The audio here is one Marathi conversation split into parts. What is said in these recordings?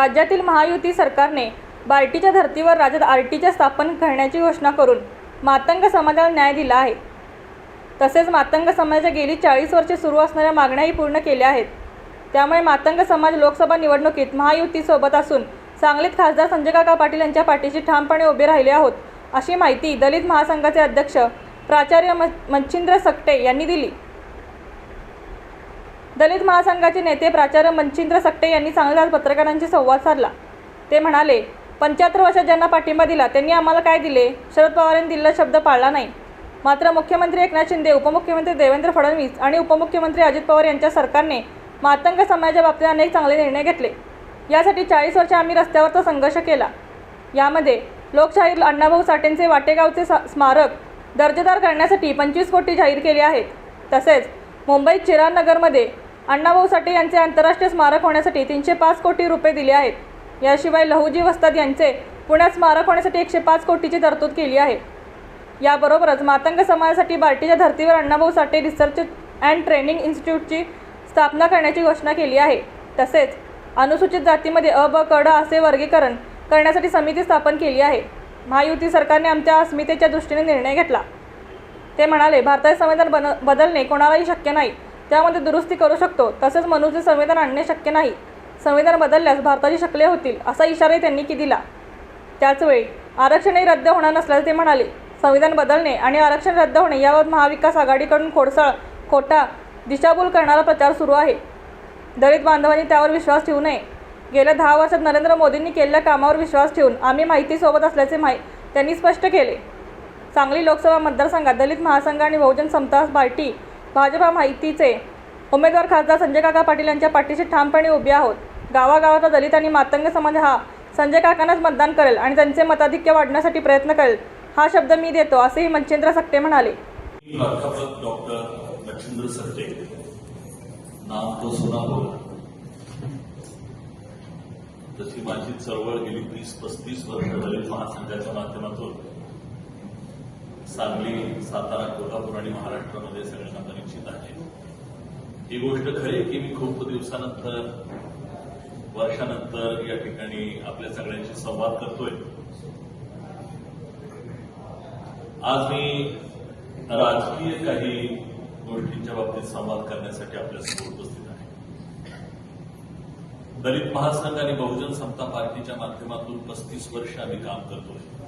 राज्यातील महायुती सरकारने बार्टीच्या धर्तीवर राज्यात आरटीच्या स्थापन करण्याची घोषणा करून मातंग समाजाला न्याय दिला आहे. तसेच मातंग समाजाच्या गेली चाळीस वर्षे सुरू असणाऱ्या मागण्याही पूर्ण केल्या आहेत. त्यामुळे मातंग समाज लोकसभा निवडणुकीत महायुतीसोबत असून सांगलीत खासदार संजय काका पाटील यांच्या पाठीशी ठामपणे उभे राहिले आहोत अशी माहिती दलित महासंघाचे अध्यक्ष प्राचार्य म मच्छिंद्र सकटे यांनी दिली. दलित महासंघाचे नेते प्राचार्य मंचिंद्र सकटे यांनी सांगलीत पत्रकारांशी संवाद साधला. ते म्हणाले पंच्याहत्तर वर्षात ज्यांना पाठिंबा दिला त्यांनी आम्हाला काय दिले? शरद पवार यांनी दिलेला शब्द पाळला नाही. मात्र मुख्यमंत्री एकनाथ शिंदे उपमुख्यमंत्री देवेंद्र फडणवीस आणि उपमुख्यमंत्री अजित पवार यांच्या सरकारने मातंग समाजाच्या बाबतीत अनेक चांगले निर्णय घेतले. यासाठी चाळीस वर्षे आम्ही रस्त्यावरचा संघर्ष केला. यामध्ये लोकशाहीर अण्णाभाऊ साठेंचे वाटेगावचे स्मारक दर्जेदार करण्यासाठी पंचवीस कोटी जाहीर केले आहेत. तसेच मुंबईत चिरानगरमध्ये अण्णाभाऊ साठे यांचे आंतरराष्ट्रीय स्मारक होण्यासाठी तीनशे पाच कोटी रुपये दिले आहेत. याशिवाय लहुजी वस्ताद यांचे पुण्यात स्मारक होण्यासाठी एकशे पाच कोटीची तरतूद केली आहे. याबरोबरच मातंग समाजासाठी बार्टीच्या धर्तीवर Annabhau Sathe research and training इन्स्टिट्यूटची स्थापना करण्याची घोषणा केली आहे. तसेच अनुसूचित जातीमध्ये अ ब कड असे वर्गीकरण करण्यासाठी समिती स्थापन केली आहे. महायुती सरकारने आमच्या अस्मितेच्या दृष्टीने निर्णय घेतला. ते म्हणाले भारताचे संविधान बन बदलणे कोणालाही शक्य नाही. त्यामध्ये दुरुस्ती करू शकतो. तसेच मनुचे संविधान आणणे शक्य नाही. संविधान बदलल्यास भारताची शकले होतील असा इशाराही त्यांनी की दिला. त्याचवेळी आरक्षणही रद्द होणार नसल्याचे ते म्हणाले. संविधान बदलणे आणि आरक्षण रद्द होणे याबाबत महाविकास आघाडीकडून खोडसळ खोटा दिशाभूल करणारा प्रचार सुरू आहे. दलित बांधवांनी त्यावर विश्वास ठेवू नये. गेल्या दहा वर्षात नरेंद्र मोदींनी केलेल्या कामावर विश्वास ठेवून आम्ही माहितीसोबत असल्याचे माहि त्यांनी स्पष्ट केले. सांगली लोकसभा मतदारसंघात दलित महासंघ आणि बहुजन समता पार्टी भाजपा माहितीचे. उमेदवार खासदार संजय काका पाटील यांच्या पाठीशी ठामपणे उभे आहोत. गावागावाचा दलित आणि मातंग समाज हा संजय काकांनाच मतदान करेल आणि त्यांचे मताधिक्य वाढण्यासाठी प्रयत्न करेल हा शब्द मी देतो असेही मनचंद्र सकटे म्हणाले. प्राध्यापक डॉक्टर लक्ष्मींद्र सरटे नाम तो सुना बोला माझी चळवळ गेली तीस पस्तीस वर्ष दलित महासंघाच्या माध्यमातून सांगली सातारा कोल्हापूर आणि महाराष्ट्रामध्ये सगळ्यांना परिचित आहे. ही गोष्ट खरी की मी खूप दिवसानंतर वर्षानंतर या ठिकाणी आपल्या सगळ्यांशी संवाद करतोय. आज मी राजकीय काही गोष्टींच्या बाबतीत संवाद करण्यासाठी आपल्यासमोर उपस्थित आहे. दलित महासंघ आणि बहुजन समता पार्टीच्या माध्यमातून पस्तीस वर्ष आम्ही काम करतोय.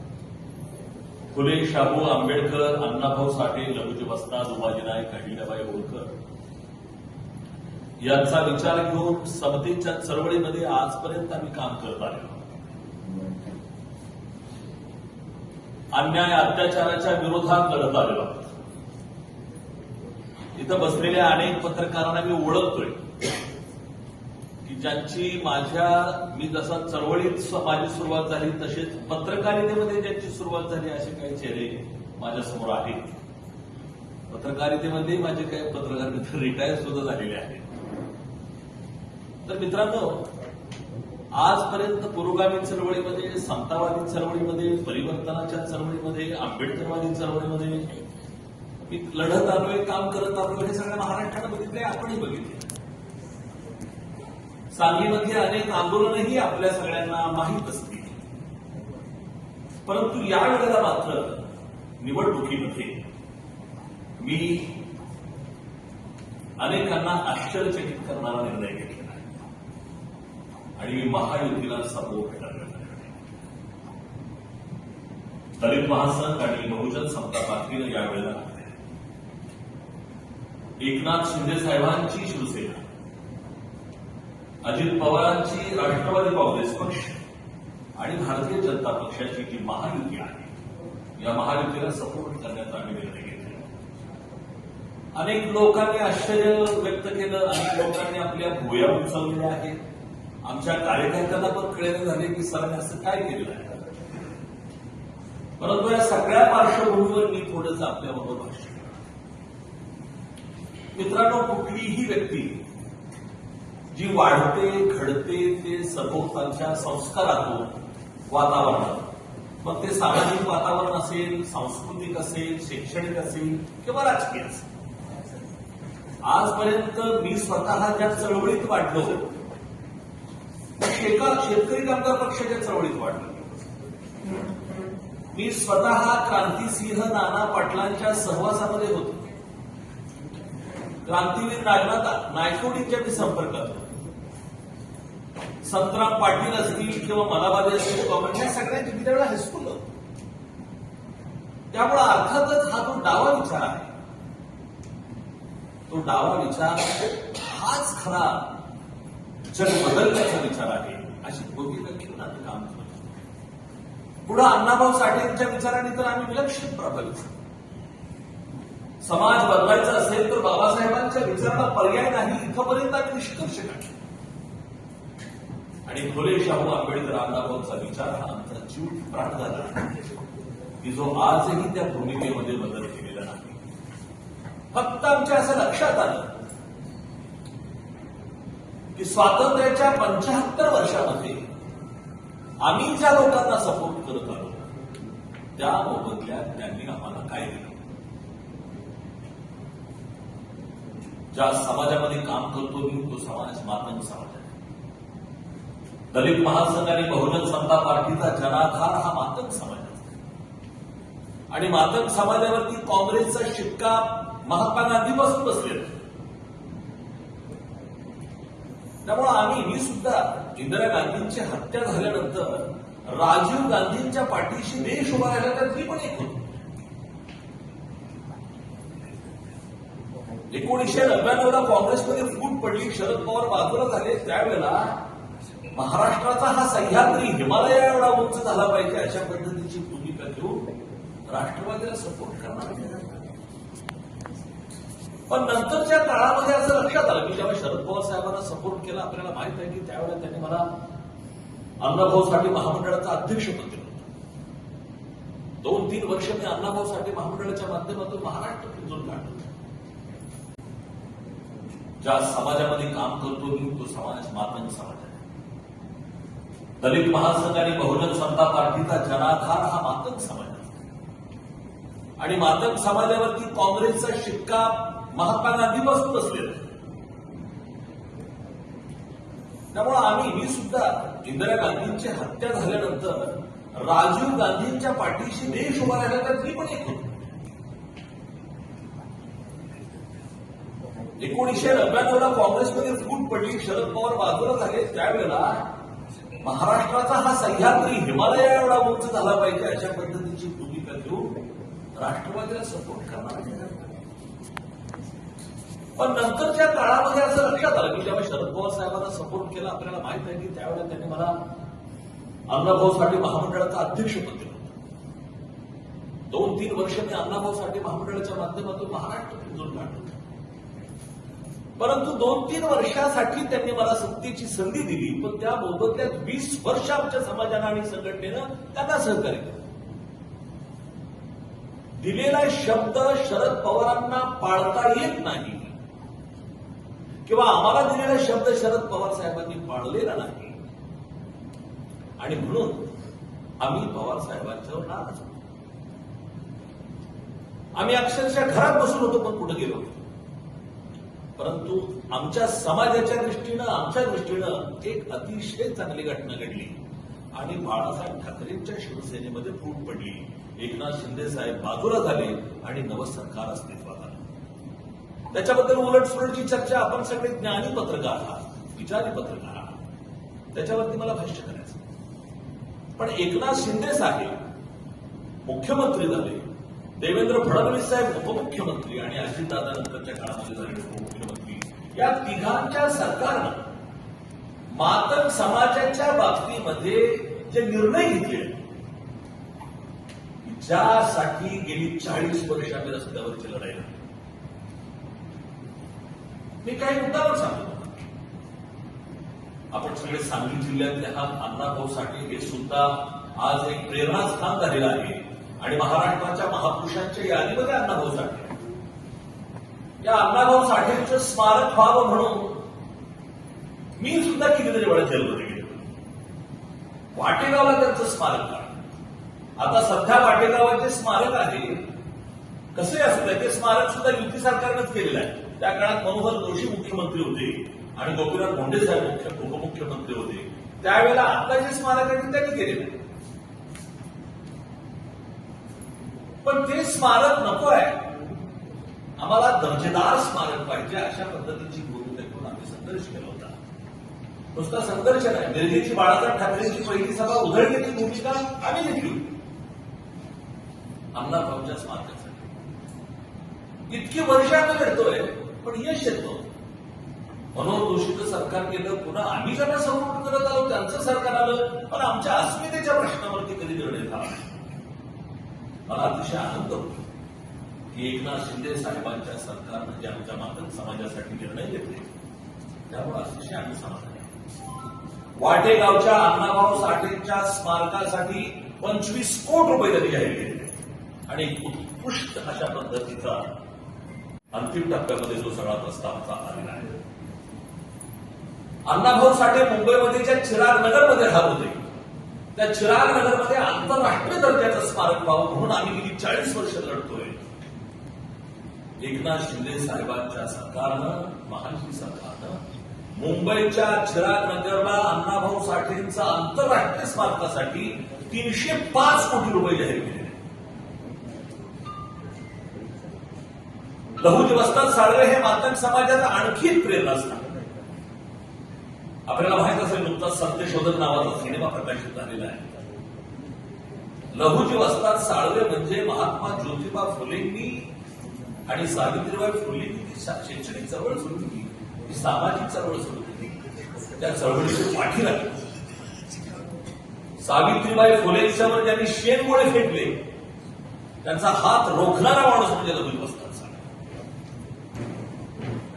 फुले शाहू आंबेडकर अण्णाभाऊ साठे लघुजी बस्ता दुबाजी नाईक अहिल्याबाई होळकर. यांचा विचार घेऊन समतेच्या चळवळीमध्ये आजपर्यंत आम्ही काम करत आलो अन्याय अत्याचाराच्या विरोधात लढत आलेलो आहोत. इथं बसलेल्या अनेक पत्रकारांना मी ओळखतोय. ज्यांची माझ्या मी जसा चळवळीत माझी सुरुवात झाली तसेच पत्रकारितेमध्ये ज्यांची सुरुवात झाली असे काही चेहरे माझ्यासमोर आहेत. पत्रकारितेमध्ये माझे काही पत्रकार मित्र रिटायर सुद्धा झालेले आहेत. तर मित्रांनो आजपर्यंत पुरोगामी चळवळीमध्ये समतावादी चळवळीमध्ये परिवर्तनाच्या चळवळीमध्ये आंबेडकरवादी चळवळीमध्ये मी लढत आलोय काम करत आलोय हे सगळ्या महाराष्ट्रानं बघितलंय आपणही बघितले सांगलीमध्ये अनेक आंदोलनही आपल्या सगळ्यांना माहीत असतील परंतु या वेळेला मात्र निवडणुकीमध्ये मी अनेकांना आश्चर्यचकित करणारा निर्णय घेतलेला आहे. आणि मी महायुतीला सपोर्ट करण्याचा दलित महासंघ आणि बहुजन समता पार्टीनं यावेळेला एकनाथ शिंदे साहेबांची शिवसेना. अजित पवारांची राष्ट्रवादी काँग्रेस पक्ष आणि भारतीय जनता पक्षाची जी महायुती आहे या महायुतीला सपोर्ट करण्याचा आम्ही निर्णय घेतला अनेक लोकांनी आश्चर्य व्यक्त केलं अनेक लोकांनी आपल्या भुया उचललेल्या आहेत. आमच्या कार्यकर्त्यांना पण कळेल झाले की सरांनी असं काय केलं आहे. परंतु या सगळ्या पार्श्वभूमीवर मी थोडंसं आपल्याबरोबर भाष्य मित्रांनो कुठलीही व्यक्ती जी वाढते घडते ते सभोवतालच्या संस्कारातून वातावरणात मग ते सामाजिक वातावरण असेल सांस्कृतिक असेल शैक्षणिक असेल किंवा राजकीय असेल. आजपर्यंत मी स्वतः ज्या चळवळीत वाढलो शेका शेतकरी कामगार पक्षाच्या चळवळीत वाढलो मी स्वतः क्रांतीसिंह नाना पाटलांच्या सहवासामध्ये होतो. क्रांतीवीर नागनाथ नायकोडींच्या मी संपर्कात होतो. संतराम पाटील असतील किंवा मलाबादी असतील कॉमेंट या सगळ्यांची मी त्यावेळेला हायस्कूल त्यामुळे अर्थातच हा जो डावा विचार आहे. तो डावा विचार हाच खरा जग बदलण्याचा विचार आहे अशी भूमिका घेऊन आम्ही काम करतो पुढे अण्णाभाऊ साठेंच्या विचाराने तर आम्ही विलक्षण प्रभावित झालो. समाज बदलायचा असेल तर बाबासाहेबांच्या विचाराला पर्याय नाही इथपर्यंत आम्ही निष्कर्ष काढला. आणि फुले शाहू आंबेडकर अण्णाभाऊचा विचार हा आमचा जीव प्राण झाला. की जो आजही त्या भूमिकेमध्ये बदल केलेला नाही. फक्त आमच्या असं लक्षात आलं की स्वातंत्र्याच्या पंचाहत्तर वर्षामध्ये आम्ही ज्या लोकांना सपोर्ट करत आलो त्या मोबदल्यात त्यांनी आम्हाला काय दिलं? ज्या समाजामध्ये काम करतो मी तो समाज मातंग समाज आहे. दलित महासंघ आणि बहुजन समता पार्टीचा जनाधार हा मातंग समाजाचा आणि मातंग समाजावरती काँग्रेसचा शिक्का महात्मा गांधीपासून बसलेला त्यामुळे आम्ही मी सुद्धा इंदिरा गांधींची हत्या झाल्यानंतर राजीव गांधींच्या पाठीशी देश उभा राहिला तर मी पण एक होतो. एकोणीसशे नव्याण्णवला काँग्रेसमध्ये फूट पडली शरद पवार बाजूला झाले त्यावेळेला महाराष्ट्राचा हा सह्याद्री हिमालया एवढा उंच झाला पाहिजे अशा पद्धतीची भूमिका घेऊन राष्ट्रवादीला सपोर्ट करणार पण नंतरच्या काळामध्ये असं लक्षात आलं की जेव्हा शरद पवार साहेबांना सपोर्ट केला आपल्याला माहीत आहे की त्यावेळेला त्यांनी मला अण्णाभाऊ साठे महामंडळाचं अध्यक्षपद दिलं होतं. दोन तीन वर्ष मी अण्णाभाऊ साठे महामंडळाच्या माध्यमातून महाराष्ट्र फिरून काढतो ज्या समाजामध्ये काम करतो मी तो समाज मातंग समाज आहे. दलित महासंघ आणि बहुजन समता पार्टीचा जनाधार हा मातंग समाज आणि मातंग समाजावरती काँग्रेसचा शिक्का महात्मा गांधीपासून बसलेला आहे. त्यामुळे आम्ही मी सुद्धा इंदिरा गांधींची हत्या झाल्यानंतर राजीव गांधींच्या पाठीशी देश उभा राहिला तर मी पण एक होतो एकोणीसशे नव्याण्णवला काँग्रेसमध्ये फूट पडली शरद पवार बाजूला झाले त्यावेळेला महाराष्ट्राचा हा सह्याद्री हिमालया एवढा उंच झाला पाहिजे अशा पद्धतीची भूमिका घेऊन राष्ट्रवादीला सपोर्ट करणार पण नंतरच्या काळामध्ये असं लक्षात आलं की जेव्हा शरद पवार साहेबांना सपोर्ट केला आपल्याला माहीत आहे की त्यावेळेला त्यांनी मला अण्णाभाऊ साठे महामंडळाचं अध्यक्षपद दिलं. दोन तीन वर्ष मी अण्णाभाऊ साठे महामंडळाच्या माध्यमातून महाराष्ट्र फिरून काढलं. परंतु दोन तीन वर्षासाठी त्यांनी मला सत्तेची संधी दिली. पण त्या मोबदल्यात वीस वर्ष आमच्या समाजानं आणि संघटनेनं त्यांना सहकार्य केलं. दिलेला शब्द शरद पवारांना पाळता येत नाही. किंवा आम्हाला दिलेला शब्द शरद पवार साहेबांनी पाळलेला नाही. आणि म्हणून आम्ही पवार साहेबांच्यावर नाराज आम्ही अक्षरशः घरात बसून होतो पण कुठं गेलो होतो परंतु आमच्या समाजाच्या दृष्टीनं आमच्या दृष्टीनं एक अतिशय चांगली घटना घडली. आणि बाळासाहेब ठाकरेंच्या शिवसेनेमध्ये फूट पडली. एकनाथ शिंदे साहेब बाजूला झाले आणि नवं सरकार अस्तित्वात आलं. त्याच्याबद्दल उलटसुलटची चर्चा आपण सगळे ज्ञानी पत्रकार आहात विचारी पत्रकार आहात. त्याच्यावरती मला भाष्य करायचं पण एकनाथ शिंदे साहेब मुख्यमंत्री झाले. देवेंद्र फडणवीस साहेब उपमुख्यमंत्री आणि अजितदादानंतरच्या काळामध्ये झालेले उपमुख्यमंत्री या तिघांच्या सरकारनं मातक समाजाच्या बाबतीमध्ये जे निर्णय घेतले ज्यासाठी गेली चाळीस वर्ष आम्ही रस्त्यावरची लढाई मी काही मुद्दावर सांगतो. आपण सगळे सांगली जिल्ह्यातले हा अण्णाभाऊ साठे हे सुद्धा आज एक प्रेरणास्थान झालेलं आहे. आणि महाराष्ट्राच्या महापुरुषांच्या यादीमध्ये अण्णाभाऊ साठे. या अण्णाभाऊ साठेंचं स्मारक व्हावं म्हणून मी सुद्धा कितीतरी वेळा जेलमध्ये गेलो. वाटेगावला त्यांचं स्मारक काढलं आता सध्या वाटेगावाचे स्मारक आहे कसे असतं ते स्मारक सुद्धा युती सरकारनंच केलेलं आहे. त्या काळात मनोहर जोशी मुख्यमंत्री होते आणि गोपीनाथ मुंडे साहेब मुख्य उपमुख्यमंत्री होते. त्यावेळेला आता जे स्मारक आहे ते त्यांनी केलेलं आहे. पण ते स्मारक नको आहे आम्हाला दर्जेदार स्मारक पाहिजे अशा पद्धतीची भूमिका घेऊन आम्ही संघर्ष केला होता. नुसता संघर्ष नाही निर्गेची बाळासाहेब ठाकरेंची पहिली सभा उधळण्याची भूमिका आम्ही घेतली आमदार भाऊच्या स्मारकासाठी. इतकी वर्ष आम्ही लढतोय पण यश येतो. मनोहर जोशीचं सरकार केलं पुन्हा आम्ही ज्यांना सपोर्ट करत आलो त्यांचं सरकार आलं पण आमच्या अस्मितेच्या प्रश्नावरती कधी निर्णय झाला मला अतिशय आनंद होतो. एकनाथ शिंदे साहेबांच्या सरकारनं म्हणजे आमच्या मातक समाजासाठी निर्णय घेतले. त्यामुळे अतिशय आम्ही समाधान वाटेगावच्या अण्णाभाऊ साठेंच्या स्मारकासाठी पंचवीस कोट रुपये त्यांनी जाहीर केले. आणि उत्कृष्ट अशा पद्धतीचा अंतिम टप्प्यामध्ये जो सगळा प्रस्ताव आमचा आलेला आहे. अण्णाभाऊ साठे मुंबईमध्ये ज्या चिराग नगरमध्ये राहत होते. त्या चिराग नगरमध्ये आंतरराष्ट्रीय दर्जाचं स्मारक व्हावं म्हणून आम्ही गेली चाळीस वर्ष लढतोय. एकनाथ शिंदे साहेबांच्या सरकारनं महायुती सरकारनं मुंबईच्या चिराग नगरला अण्णाभाऊ साठेंचा आंतरराष्ट्रीय स्मारकासाठी तीनशे पाच कोटी रुपये जाहीर केले लहुजी वस्ताद साळवे हे मातंग समाजाचं आणखी प्रेरणा प्रेरणास्थान आपल्याला माहीत असेल नुकताच सत्यशोधक नावाचा सिनेमा प्रकाशित झालेला आहे. लहुजी वस्ताद साळवे म्हणजे महात्मा ज्योतिबा फुलेंनी आणि सावित्रीबाई फुले शा- शैक्षणिक चळवळ सुरू केली. ही सामाजिक चळवळ सुरू केली. त्या चळवळीची पाठी लागली. सावित्रीबाई फुलेंच्यावर ज्यांनी शेणमुळे फेटले त्यांचा हात रोखणारा माणूस म्हणजे लहुजी वस्ताद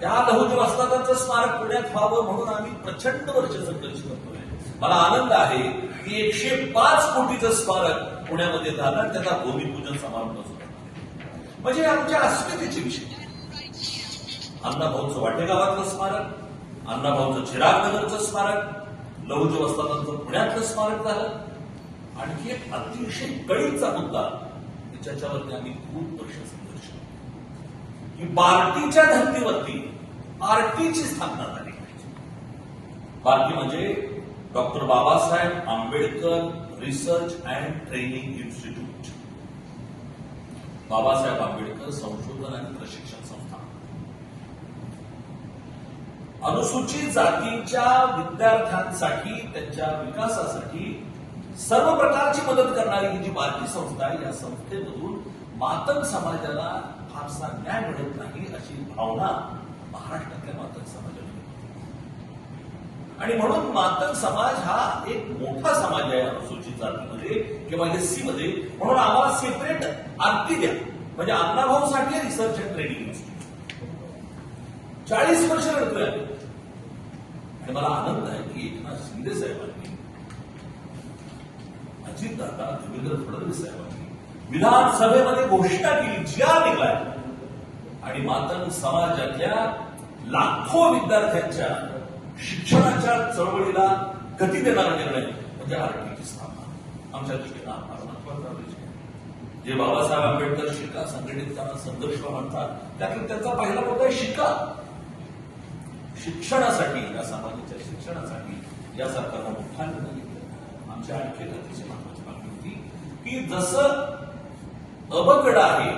त्या लहुजी वस्तादांचं स्मारक पुण्यात व्हावं म्हणून आम्ही प्रचंड वर्ष संघर्ष करतोय. मला आनंद आहे की एकशे पाच कोटीचं स्मारक पुण्यामध्ये झालं त्याचा भूमिपूजन समारंभ असतो म्हणजे आमच्या अस्मितेचे विषय. अण्णाभाऊचं वाटेगावातलं स्मारक अण्णाभाऊचं चिराग नगरचं स्मारक लहुजी वस्तानांचं पुण्यातलं स्मारक झालं. आणखी एक अतिशय कळीचा मुद्दा की ज्याच्यावरती आम्ही खूप वर्ष संघर्ष ही बार्टीच्या धर्तीवरती आरटीची स्थापना झाली पाहिजे. बार्टी म्हणजे doctor Babasaheb Ambedkar research and training institute. Babasaheb Ambedkar संशोधन आणि प्रशिक्षण संस्था. अनुसूचित जातीच्या विद्यार्थ्यांसाठी त्यांच्या विकासासाठी सर्व प्रकारची मदत करणारी ही जी बार्टी संस्था आहे या संस्थेमधून मातंग समाजाला फारसा न्याय मिळत नाही अशी भावना महाराष्ट्रातल्या मातंग समाजाला आणि म्हणून मातंग समाज हा एक मोठा समाज आहे अनुसूचित जातीमध्ये किंवा एस सी मध्ये म्हणून आम्हाला सेपरेट आत्ती द्या. म्हणजे अण्णाभाऊ साठी रिसर्च अँड ट्रेनिंग चाळीस वर्ष नंतर आणि मला आनंद आहे की एकनाथ शिंदे साहेबांनी अजितदादा देवेंद्र फडणवीस साहेबांनी विधानसभेमध्ये घोषणा केली जी आर आणि मातंग समाजातल्या लाखो विद्यार्थ्यांच्या शिक्षणाच्या चळवळीला गती देणारा निर्णय म्हणजे आरटीची स्थापना. आमच्या दृष्टीनं हा फार महत्त्वाचा विषय आहे. जे बाबासाहेब आंबेडकर शिका संघटितांना संघर्ष म्हणतात त्यातून त्यांचा पहिला मुद्दा आहे शिका. शिक्षणासाठी या समाजाच्या शिक्षणासाठी या सरकारनं मोठा निर्णय घेतला आमच्या आणखी अतिशय महत्वाची मागणी होती की जसं अबकड आहे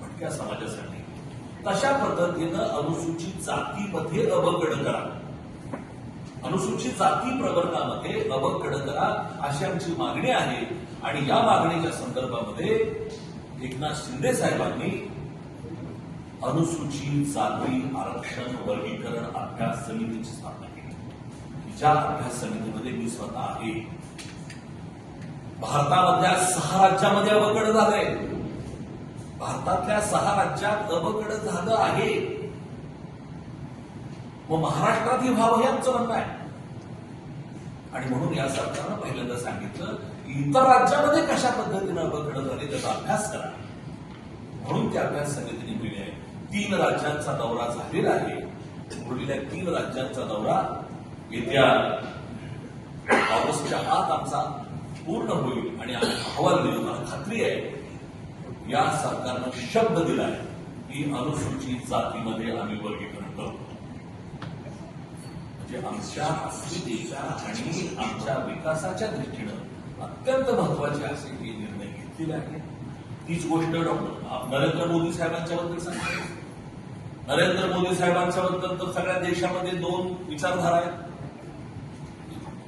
भटक्या समाजासाठी तशा पद्धतीनं अनुसूचित जातीमध्ये अबकड करा. अनुसूचित जाती प्रवर्गामध्ये अबकड करा अशी आमची मागणी आहे. आणि या मागणीच्या संदर्भामध्ये एकनाथ शिंदे साहेबांनी अनुसूचित जाती आरक्षण वर्गीकरण अभ्यास समितीची स्थापना केली. ज्या अभ्यास समितीमध्ये मी स्वतः आहे. भारतामधल्या सहा राज्यामध्ये अवकड झालंय. भारतातल्या सहा राज्यात अवकड झालं आहे. मग महाराष्ट्रात ही व्हावं हे आमचं म्हणणं आहे. आणि म्हणून या सरकारनं पहिल्यांदा सांगितलं इतर राज्यामध्ये कशा पद्धतीनं अबकड झाले त्याचा अभ्यास करा. म्हणून त्या अभ्यास समितीने मिळली. आहे तीन राज्यांचा दौरा झालेला आहे. उरलेल्या तीन राज्यांचा दौरा येत्या ऑगस्टच्या आत आमचा पूर्ण होईल आणि अहवाल देऊ. मला खात्री आहे या सरकारनं शब्द दिलाय की अनुसूचित जातीमध्ये आम्ही वर्गीकरण करू. म्हणजे आमच्या अस्मितेच्या आणि आमच्या विकासाच्या दृष्टीनं अत्यंत महत्त्वाचे असे हे निर्णय घेतलेले आहेत तीच गोष्ट डॉक्टर नरेंद्र मोदी साहेबांच्या बद्दल सांगायचं नरेंद्र मोदी साहेबांच्या बद्दल तर सगळ्या देशामध्ये दोन विचारधारा आहेत.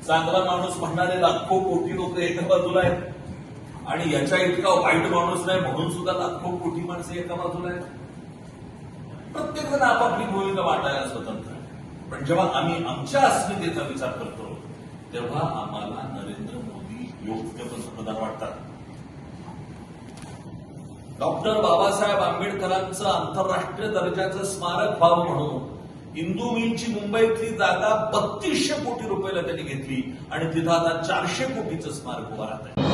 चांगला माणूस म्हणणारे लाखो कोटी लोक एका बाजूला आहेत. आणि याच्या इतका वाईट माणूस नाही म्हणून सुद्धा लाखो कोटी माणसं एका बाजूला आहेत. प्रत्येक जण आपापली भूमिका वाटायला स्वतंत्र. पण जेव्हा आम्ही आमच्या अस्मितेचा विचार करतो तेव्हा आम्हाला नरेंद्र मोदी योग्य पंतप्रधान वाटतात. डॉक्टर बाबासाहेब आंबेडकरांचं आंतरराष्ट्रीय दर्जाचं स्मारक व्हावं म्हणून इंदू मिलची मुंबईतली जागा बत्तीसशे कोटी रुपयाला त्यांनी घेतली आणि तिथं आता चारशे कोटीचं स्मारक उभारत आहे